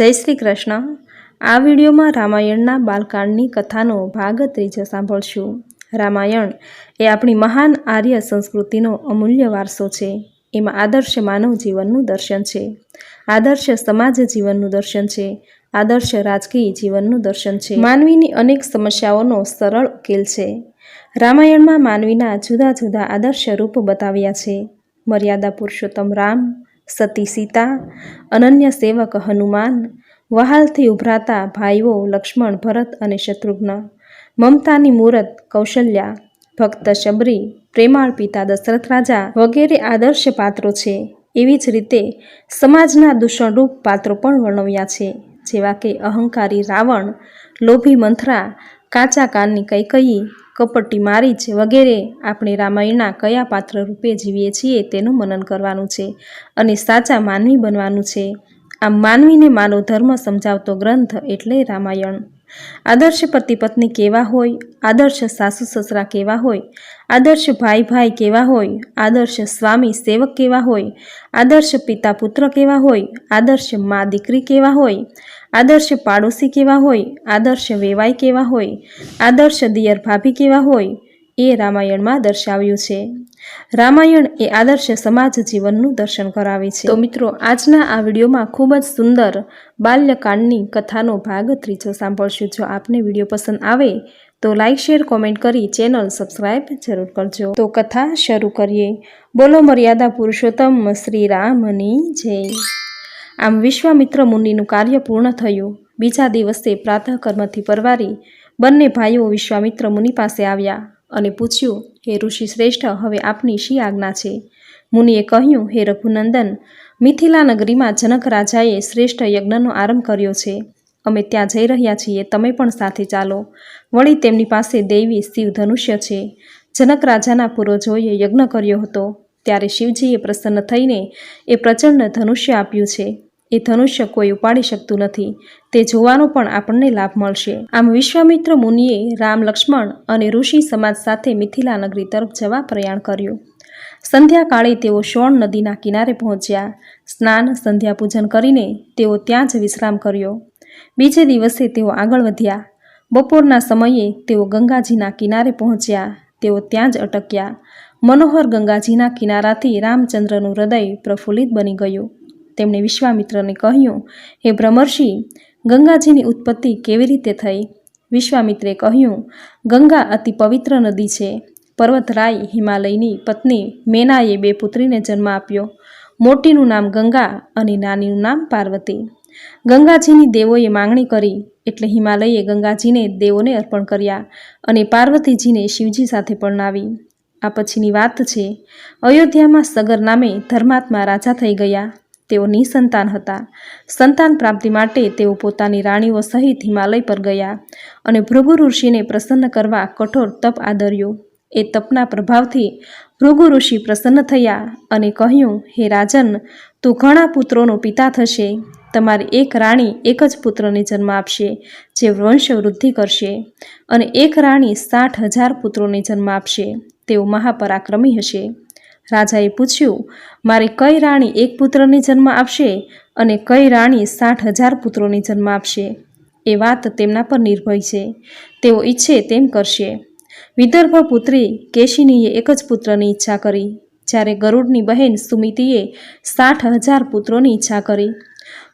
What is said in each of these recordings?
જય શ્રી કૃષ્ણ. આ વિડીયોમાં રામાયણના બાલકાંડની કથાનો ભાગ ત્રીજો સાંભળશું. રામાયણ એ આપણી મહાન આર્ય સંસ્કૃતિનો અમૂલ્ય વારસો છે. એમાં આદર્શ માનવ જીવનનું દર્શન છે. આદર્શ સમાજ જીવનનું દર્શન છે. આદર્શ રાજકીય જીવનનું દર્શન છે. માનવીની અનેક સમસ્યાઓનો સરળ ઉકેલ છે. રામાયણમાં માનવીના જુદા જુદા આદર્શ રૂપ બતાવ્યા છે. મર્યાદા પુરુષોત્તમ રામ સતી સીતા અનન્ય સેવક હનુમાન, વહાલથી ઉભરાતા ભાઈઓ લક્ષ્મણ, ભરત અને શત્રુઘ્ન, મમતાની મૂરત, કૌશલ્યા, ભક્ત શબરી, પ્રેમાળ પિતા દશરથ રાજા વગેરે આદર્શ પાત્રો છે. એવી જ રીતે સમાજના દૂષણરૂપ પાત્રો પણ વર્ણવ્યા છે. જેવા કે અહંકારી રાવણ, લોભી મંથરા કાચા કાનની કૈકયી કપટી મારીચ વગેરે આપણે રામાયણના કયા પાત્ર રૂપે જીવીએ છીએ તેનું મનન કરવાનું છે અને સાચા માનવી બનવાનું છે. આમ માનવીને માનવ ધર્મ સમજાવતો ગ્રંથ એટલે રામાયણ. આદર્શ પતિ પત્ની કેવા હોય, આદર્શ સાસુ સસરા કેવા હોય, આદર્શ ભાઈ ભાઈ કેવા હોય, આદર્શ સ્વામી સેવક કેવા હોય, આદર્શ પિતા પુત્ર કેવા હોય, આદર્શ મા દીકરી કેવા હોય, આદર્શ પાડોશી કેવા હોય, આદર્શ વેવાઈ કેવા હોય, આદર્શ દિયર ભાભી કેવા હોય, એ રામાયણમાં દર્શાવ્યું છે. રામાયણ એ આદર્શ સમાજ જીવનનું દર્શન કરાવે છે. તો મિત્રો, આજના આ વિડીયોમાં ખૂબ જ સુંદર બાલ્યકાંડની કથાનો ભાગ ત્રીજો સાંભળશું. જો આપને વીડિયો પસંદ આવે તો લાઇક શેર, કોમેન્ટ કરી ચેનલ સબસ્ક્રાઈબ જરૂર કરજો. તો કથા શરૂ કરીએ. બોલો મર્યાદા પુરુષોત્તમ શ્રી રામની જય. આમ વિશ્વામિત્ર મુનિનું કાર્ય પૂર્ણ થયું. બીજા દિવસે પ્રાતઃકર્મથી પરવારી બંને ભાઈઓ વિશ્વામિત્ર મુનિ પાસે આવ્યા. અને પૂછ્યું, હે ઋષિ શ્રેષ્ઠ, હવે આપની શી આજ્ઞા છે? મુનિએ કહ્યું, હે રઘુનંદન, મિથિલા નગરીમાં જનક રાજાએ શ્રેષ્ઠ યજ્ઞનો આરંભ કર્યો છે. અમે ત્યાં જઈ રહ્યા છીએ, તમે પણ સાથે ચાલો. વળી તેમની પાસે દૈવી શિવ ધનુષ્ય છે. જનક રાજાના પૂર્વજોએ યજ્ઞ કર્યો હતો. ત્યારે શિવજીએ પ્રસન્ન થઈને એ પ્રચંડ ધનુષ્ય આપ્યું છે. એ ધનુષ્ય કોઈ ઉપાડી શકતું નથી. તે જોવાનો પણ આપણને લાભ મળશે. આમ વિશ્વામિત્ર મુનિએ રામ લક્ષ્મણ અને ઋષિ સમાજ સાથે મિથિલા નગરી તરફ જવા પ્રયાણ કર્યું. સંધ્યાકાળે તેઓ શોણ નદીના કિનારે પહોંચ્યા. સ્નાન, સંધ્યા પૂજન કરીને તેઓ ત્યાં જ વિશ્રામ કર્યો. બીજે દિવસે તેઓ આગળ વધ્યા. બપોરના સમયે તેઓ ગંગાજીના કિનારે પહોંચ્યા. તેઓ ત્યાં જ અટક્યા. મનોહર ગંગાજીના કિનારાથી રામચંદ્રનું હૃદય પ્રફુલ્લિત બની ગયું. તેમણે વિશ્વામિત્રને કહ્યું, હે ભ્રમર્ષિ ગંગાજીની ઉત્પત્તિ કેવી રીતે થઈ? વિશ્વામિત્રે કહ્યું, ગંગા અતિ પવિત્ર નદી છે. પર્વતરાય હિમાલયની પત્ની મેનાએ બે પુત્રીને જન્મ આપ્યો. મોટીનું નામ ગંગા અને નાનીનું નામ પાર્વતી. ગંગાજીની દેવોએ માંગણી કરી એટલે હિમાલયે ગંગાજીને દેવોને અર્પણ કર્યા અને પાર્વતીજીને શિવજી સાથે પરણાવી. આ પછીની વાત છે. અયોધ્યામાં સગર નામે ધર્માત્મા રાજા થઈ ગયા. તેઓ નિસંતાન હતા. સંતાન પ્રાપ્તિ માટે તેઓ પોતાની રાણીઓ સહિત હિમાલય પર ગયા અને ભૃગુ ઋષિને પ્રસન્ન કરવા કઠોર તપ આદર્યો. એ તપના પ્રભાવથી ભૃગુ ઋષિ પ્રસન્ન થયા અને કહ્યું, હે રાજન, તું ઘણા પુત્રોનો પિતા થશે. તમારી એક રાણી એક જ પુત્રને જન્મ આપશે, જે વંશવૃદ્ધિ કરશે. અને એક રાણી સાઠ હજાર પુત્રોને જન્મ આપશે. તેઓ મહાપરાક્રમી હશે. રાજાએ પૂછ્યું, મારી કઈ રાણી એક પુત્રને જન્મ આપશે અને કઈ રાણી સાઠ હજાર પુત્રોને જન્મ આપશે? એ વાત તેમના પર નિર્ભય છે. તેઓ ઈચ્છે તેમ કરશે. વિદર્ભ પુત્રી કેશિનીએ એક જ પુત્રની ઈચ્છા કરી. જ્યારે ગરુડની બહેન સુમિતિએ સાઠ હજાર પુત્રોની ઈચ્છા કરી.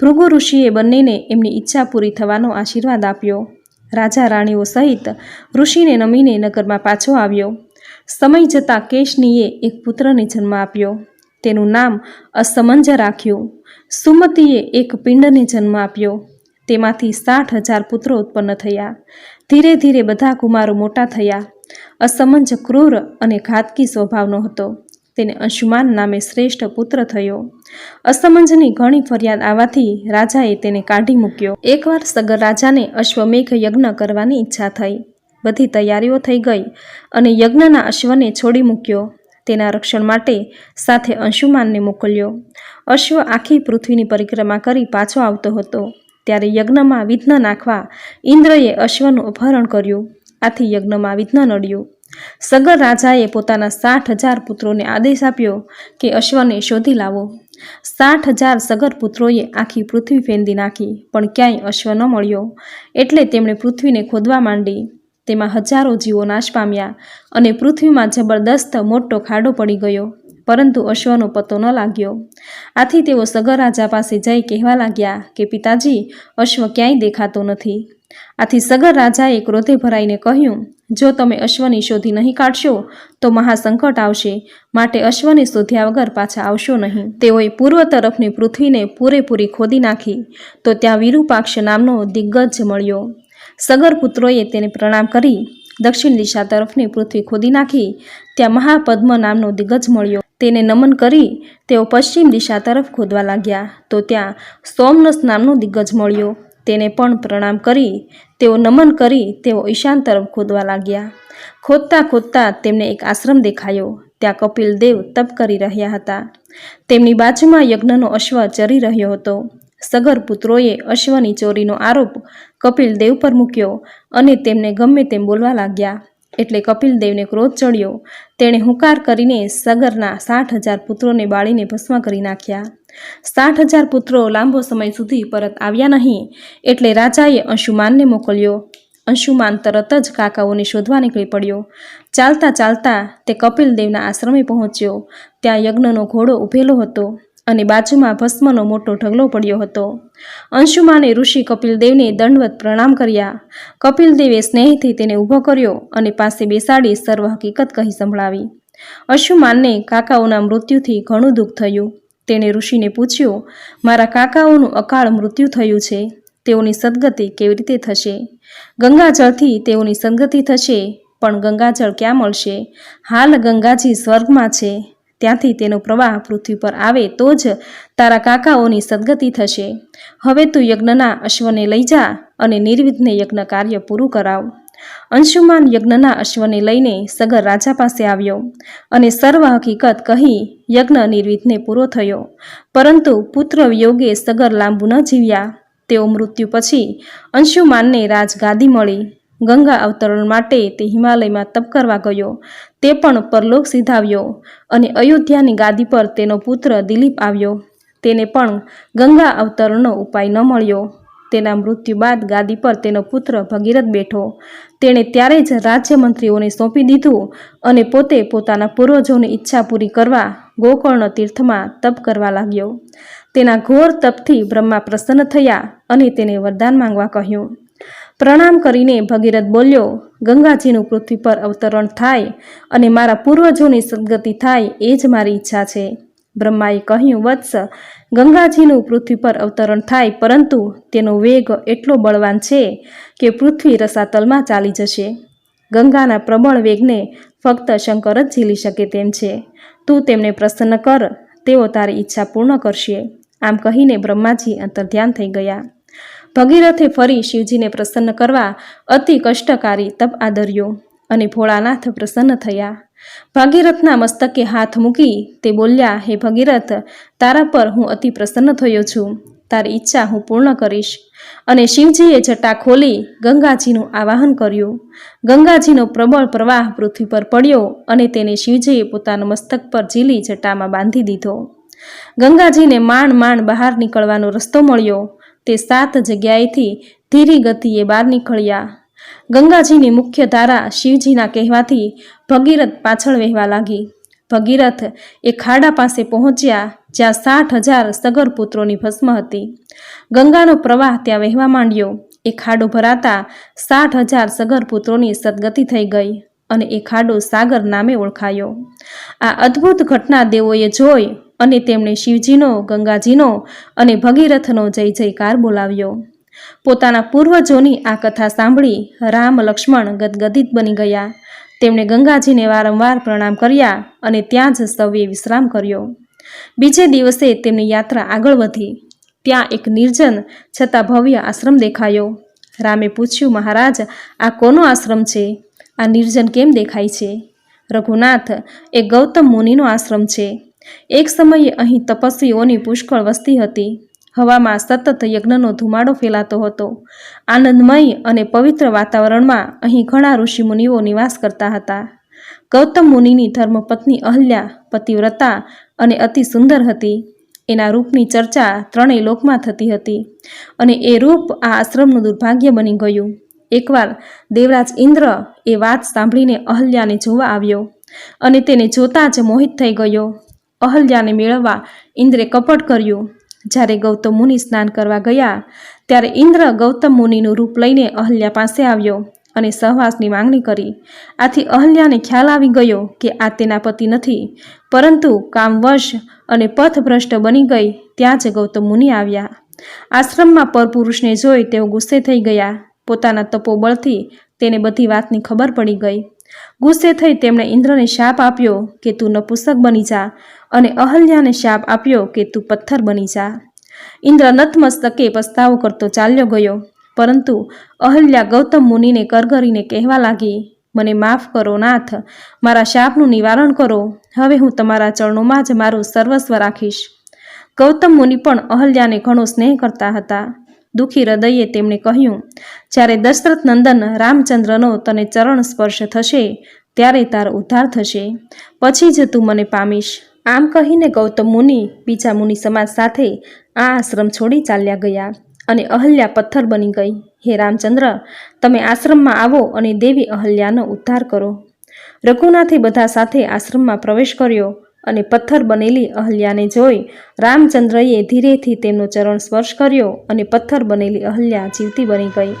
ભૃગુ ઋષિએ બંનેને એમની ઈચ્છા પૂરી થવાનો આશીર્વાદ આપ્યો. રાજા રાણીઓ સહિત ઋષિને નમીને નગરમાં પાછો આવ્યો. સમય જતાં કેશનીએ એક પુત્રને જન્મ આપ્યો. તેનું નામ અસમંજ રાખ્યું. સુમતીએ એક પિંડને જન્મ આપ્યો. તેમાંથી સાઠ હજાર પુત્રો ઉત્પન્ન થયા. ધીરે ધીરે બધા કુમારો મોટા થયા. અસમંજ ક્રૂર અને ઘાતકી સ્વભાવનો હતો. તેને અંશુમાન નામે શ્રેષ્ઠ પુત્ર થયો. અસમંજની ઘણી ફરિયાદ આવવાથી રાજાએ તેને કાઢી મૂક્યો. એકવાર સગર રાજાને અશ્વમેઘ યજ્ઞ કરવાની ઈચ્છા થઈ. બધી તૈયારીઓ થઈ ગઈ અને યજ્ઞના અશ્વને છોડી મૂક્યો. તેના રક્ષણ માટે સાથે અંશુમાનને મોકલ્યો. અશ્વ આખી પૃથ્વીની પરિક્રમા કરી પાછો આવતો હતો. ત્યારે યજ્ઞમાં વિઘ્ન નાખવા ઇન્દ્રએ અશ્વનું અપહરણ કર્યું. આથી યજ્ઞમાં વિઘ્ન નડ્યું. સગર રાજાએ પોતાના સાઠ હજાર પુત્રોને આદેશ આપ્યો કે અશ્વને શોધી લાવો. સાઠ હજાર સગર પુત્રોએ આખી પૃથ્વી ફેંદી નાખી, પણ ક્યાંય અશ્વ ન મળ્યો. એટલે તેમણે પૃથ્વીને ખોદવા માંડી. તેમાં હજારો જીવો નાશ પામ્યા અને પૃથ્વીમાં જબરદસ્ત મોટો ખાડો પડી ગયો, પરંતુ અશ્વનો પતો ન લાગ્યો. આથી તેઓ સગર રાજા પાસે જઈ કહેવા લાગ્યા કે, પિતાજી, અશ્વ ક્યાંય દેખાતો નથી. આથી સગર રાજાએ ક્રોધે ભરાઈને કહ્યું, જો તમે અશ્વની શોધી નહીં કાઢશો, તો મહાસંકટ આવશે. માટે અશ્વને શોધ્યા વગર પાછા આવશો નહીં. તેઓએ પૂર્વ તરફની પૃથ્વીને પૂરેપૂરી ખોદી નાખી, તો ત્યાં વિરૂપાક્ષ નામનો દિગ્ગજ મળ્યો. સગર પુત્રોએ તેને પ્રણામ કરી દક્ષિણ દિશા તરફની પૃથ્વી ખોદી નાખી. ત્યાં મહાપદ્મ નામનો દિગ્ગજ મળ્યો. તેને નમન કરી તેઓ પશ્ચિમ દિશા તરફ ખોદવા લાગ્યા. તો ત્યાં સોમનસ નામનો દિગ્ગજ મળ્યો. તેને પણ પ્રણામ કરી તેઓ નમન કરી તેઓ ઈશાન તરફ ખોદવા લાગ્યા. ખોદતા ખોદતા તેમને એક આશ્રમ દેખાયો. ત્યાં કપિલ દેવ તપ કરી રહ્યા હતા. તેમની બાજુમાં યજ્ઞનો અશ્વ ચરી રહ્યો હતો. સગર પુત્રોએ અશ્વની ચોરીનો આરોપ કપિલ દેવ પર મૂક્યો અને તેમને ગમે તેમ બોલવા લાગ્યા. એટલે કપિલ દેવને ક્રોધ ચડ્યો. તેણે હુંકાર કરીને સગરના સાઠ હજાર પુત્રોને બાળીને ભસ્મ કરી નાખ્યા. સાઠ હજાર પુત્રો લાંબો સમય સુધી પરત આવ્યા નહીં, એટલે રાજાએ અંશુમાનને મોકલ્યો. અંશુમાન તરત જ કાકાઓને શોધવા નીકળી પડ્યો. ચાલતા ચાલતા તે કપિલ દેવના આશ્રમે પહોંચ્યો. ત્યાં યજ્ઞનો ઘોડો ઊભેલો હતો. અને બાજુમાં ભસ્મનો મોટો ઢગલો પડ્યો હતો. અંશુમાને ઋષિ કપિલદેવને દંડવત પ્રણામ કર્યા. કપિલદેવે સ્નેહથી તેને ઊભો કર્યો અને પાસે બેસાડી સર્વ હકીકત કહી સંભળાવી. અંશુમાનને કાકાઓના મૃત્યુથી ઘણું દુઃખ થયું. તેણે ઋષિને પૂછ્યું, મારા કાકાઓનું અકાળ મૃત્યુ થયું છે. તેઓની સદગતિ કેવી રીતે થશે? ગંગાજળથી તેઓની સદગતિ થશે, પણ ગંગાજળ ક્યાં મળશે? હાલ ગંગાજી સ્વર્ગમાં છે. ત્યાંથી તેનો પ્રવાહ પૃથ્વી પર આવે તો જ તારા કાકાઓની સદગતિ થશે. હવે તું યજ્ઞના અશ્વને લઈ જા અને નિર્વિઘ્ને યજ્ઞ કાર્ય પૂરું કરાવ. અંશુમાન યજ્ઞના અશ્વને લઈને સગર રાજા પાસે આવ્યો અને સર્વ હકીકત કહી યજ્ઞ નિર્વિઘ્ને પૂરો થયો. પરંતુ પુત્ર વિયોગે સગર લાંબુ ન જીવ્યા. તેઓ મૃત્યુ પછી અંશુમાનને રાજગાદી મળી. ગંગા અવતરણ માટે તે હિમાલયમાં તપ કરવા ગયો. તે પણ પરલોક સિધાવ્યો અને અયોધ્યાની ગાદી પર તેનો પુત્ર દિલીપ આવ્યો. તેને પણ ગંગા અવતરણનો ઉપાય ન મળ્યો. તેના મૃત્યુ બાદ ગાદી પર તેનો પુત્ર ભગીરથ બેઠો. તેણે ત્યારે જ રાજ્યમંત્રીઓને સોંપી દીધું અને પોતે પોતાના પૂર્વજોની ઈચ્છા પૂરી કરવા ગોકર્ણ તીર્થમાં તપ કરવા લાગ્યો. તેના ઘોર તપથી બ્રહ્મા પ્રસન્ન થયા અને તેને વરદાન માંગવા કહ્યું. પ્રણામ કરીને ભગીરથ બોલ્યો, ગંગાજીનું પૃથ્વી પર અવતરણ થાય અને મારા પૂર્વજોની સદગતિ થાય એ જ મારી ઈચ્છા છે. બ્રહ્માએ કહ્યું, વત્સ, ગંગાજીનું પૃથ્વી પર અવતરણ થાય, પરંતુ તેનો વેગ એટલો બળવાન છે કે પૃથ્વી રસાતલમાં ચાલી જશે. ગંગાના પ્રબળ વેગને ફક્ત શંકર જ ઝીલી શકે તેમ છે. તું તેમને પ્રસન્ન કર, તેઓ તારી ઈચ્છા પૂર્ણ કરશે. આમ કહીને બ્રહ્માજી અંતર્ધ્યાન થઈ ગયા. ભગીરથે ફરી શિવજીને પ્રસન્ન કરવા અતિ કષ્ટકારી તપ આદર્યો અને ભોળાનાથ પ્રસન્ન થયા. ભાગીરથના મસ્તકે હાથ મૂકી તે બોલ્યા, હે ભગીરથ, તારા પર હું અતિ પ્રસન્ન થયો છું. તારી ઈચ્છા હું પૂર્ણ કરીશ. અને શિવજીએ જટા ખોલી ગંગાજીનું આવાહન કર્યું. ગંગાજીનો પ્રબળ પ્રવાહ પૃથ્વી પર પડ્યો અને તેને શિવજીએ પોતાના મસ્તક પર ઝીલી જટામાં બાંધી દીધો. ગંગાજીને માંડ માંડ બહાર નીકળવાનો રસ્તો મળ્યો. તે સાત જગ્યાએથી ધીરી ગતિએ બહાર નીકળ્યા. ગંગાજીની મુખ્ય ધારા શિવજીના કહેવાથી ભગીરથ પાછળ વહેવા લાગી. ભગીરથ એ ખાડા પાસે પહોંચ્યા જ્યાં સાઠ હજાર સગર પુત્રોની ભસ્મ હતી. ગંગાનો પ્રવાહ ત્યાં વહેવા માંડ્યો. એ ખાડો ભરાતા સાઠ હજાર સગર પુત્રોની સદગતિ થઈ ગઈ. અને એ ખાડો સાગર નામે ઓળખાયો. આ અદ્ભુત ઘટના દેવોએ જોઈ અને તેમણે શિવજીનો, ગંગાજીનો અને ભગીરથનો જય જયકાર બોલાવ્યો. પોતાના પૂર્વજોની આ કથા સાંભળી રામ, લક્ષ્મણ ગદગદિત બની ગયા. તેમણે ગંગાજીને વારંવાર પ્રણામ કર્યા અને ત્યાં જ સૌએ વિશ્રામ કર્યો. બીજે દિવસે તેમની યાત્રા આગળ વધી. ત્યાં એક નિર્જન છતાં ભવ્ય આશ્રમ દેખાયો. રામે પૂછ્યું, મહારાજ, આ કોનો આશ્રમ છે? આ નિર્જન કેમ દેખાય છે? રઘુનાથ, એ ગૌતમ મુનિનો આશ્રમ છે. એક સમયે અહીં તપસ્વીઓની પુષ્કળ વસ્તી હતી. હવામાં સતત યજ્ઞનો ધુમાડો ફેલાતો હતો. આનંદમય અને પવિત્ર વાતાવરણમાં અહીં ઘણા ઋષિમુનિઓ નિવાસ કરતા હતા. ગૌતમ મુનિની ધર્મપત્ની અહલ્યા, પતિવ્રતા અને અતિ સુંદર હતી. એના રૂપની ચર્ચા ત્રણેય લોકમાં થતી હતી અને એ રૂપ આ આશ્રમનું દુર્ભાગ્ય બની ગયું. એકવાર દેવરાજ ઇન્દ્ર એ વાત સાંભળીને અહલ્યાને જોવા આવ્યો અને તેને જોતાં જ મોહિત થઈ ગયો. અહલ્યાને મેળવવા ઇન્દ્રે કપટ કર્યું. જ્યારે ગૌતમ મુનિ સ્નાન કરવા ગયા, ત્યારે ઇન્દ્ર ગૌતમ મુનિનું રૂપ લઈને અહલ્યા પાસે આવ્યો અને સહવાસની માંગણી કરી. આથી અહલ્યાને ખ્યાલ આવી ગયો કે આ તેના પતિ નથી, પરંતુ કામવશ અને પથભ્રષ્ટ બની ગઈ ત્યાં જ ગૌતમ મુનિ આવ્યા. આશ્રમમાં પરપુરુષને જોઈ તેઓ ગુસ્સે થઈ ગયા. પોતાના તપોબળથી તેને બધી વાતની ખબર પડી ગઈ. ગુસ્સે થઈ તેમણે ઇન્દ્રને શાપ આપ્યો કે તું નપુસક બની જા અને અહલ્યાને શાપ આપ્યો કે તું પથ્થર બની જા. ઇન્દ્ર નતમસ્તકે પસ્તાવો કરતો ચાલ્યો ગયો, પરંતુ અહલ્યા ગૌતમ મુનિને કરગરીને કહેવા લાગી, મને માફ કરો નાથ, મારા શાપનું નિવારણ કરો, હવે હું તમારા ચરણોમાં જ મારું સર્વસ્વ રાખીશ. ગૌતમ મુનિ પણ અહલ્યાને ઘણો સ્નેહ કરતા હતા. દુઃખી હૃદયે તેમણે કહ્યું, જ્યારે દશરથ નંદન રામચંદ્રનો તને ચરણ સ્પર્શ થશે, ત્યારે તારો ઉદ્ધાર થશે. પછી જ તું મને પામીશ. આમ કહીને ગૌતમ મુનિ બીજા મુનિ સમાજ સાથે આ આશ્રમ છોડી ચાલ્યા ગયા અને અહલ્યા પથ્થર બની ગઈ. હે રામચંદ્ર, તમે આશ્રમમાં આવો અને દેવી અહલ્યાનો ઉદ્ધાર કરો. રઘુનાથે બધા સાથે આશ્રમમાં પ્રવેશ કર્યો અને પથ્થર બનેલી અહલ્યાને જોઈ રામચંદ્રએ ધીરેથી તેમનો ચરણ સ્પર્શ કર્યો અને પથ્થર બનેલી અહલ્યા જીવતી બની ગઈ.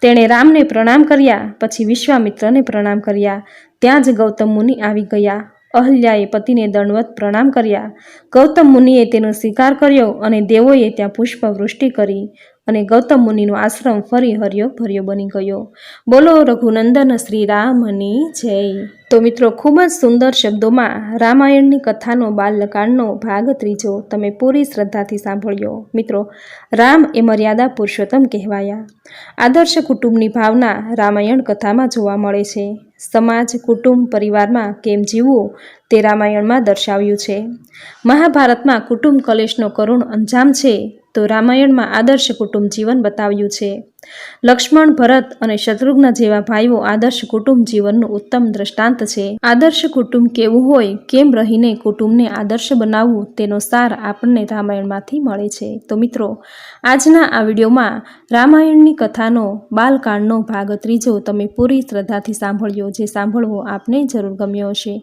તેણે રામને પ્રણામ કર્યા, પછી વિશ્વામિત્રને પ્રણામ કર્યા. ત્યાં જ ગૌતમ મુનિ આવી ગયા. અહલ્યાએ પતિને દંડવત પ્રણામ કર્યા. ગૌતમ મુનિએ તેનો સ્વીકાર કર્યો અને દેવોએ ત્યાં પુષ્પવૃષ્ટિ કરી. અને ગૌતમ મુનિનો આશ્રમ ફરી હર્યો ભર્યો બની ગયો. બોલો રઘુનંદન શ્રી રામની જય. તો મિત્રો, ખૂબ જ સુંદર શબ્દોમાં રામાયણની કથાનો બાલકાંડનો ભાગ ત્રીજો તમે પૂરી શ્રદ્ધાથી સાંભળ્યો. મિત્રો, રામ એ મર્યાદા પુરુષોત્તમ કહેવાયા. આદર્શ કુટુંબની ભાવના રામાયણ કથામાં જોવા મળે છે. સમાજ, કુટુંબ, પરિવારમાં કેમ જીવવું તે રામાયણમાં દર્શાવ્યું છે. મહાભારતમાં કુટુંબ કલેશનો કરુણ અંજામ છે. તો રામાયણમાં આદર્શ કુટુંબ જીવન બતાવ્યું છે. લક્ષ્મણ, ભરત અને શત્રુઘ્ન જેવા ભાઈઓ આદર્શ કુટુંબ જીવનનું ઉત્તમ દ્રષ્ટાંત છે. આદર્શ કુટુંબ કેવું હોય, કેમ રહીને કુટુંબને આદર્શ બનાવવું તેનો સાર આપણને રામાયણમાંથી મળે છે. તો મિત્રો, આજના આ વિડીયોમાં રામાયણની કથાનો બાલકાંડનો ભાગ ત્રીજો તમે પૂરી શ્રદ્ધાથી સાંભળ્યો, જે સાંભળવો આપને જરૂર ગમ્યો હશે.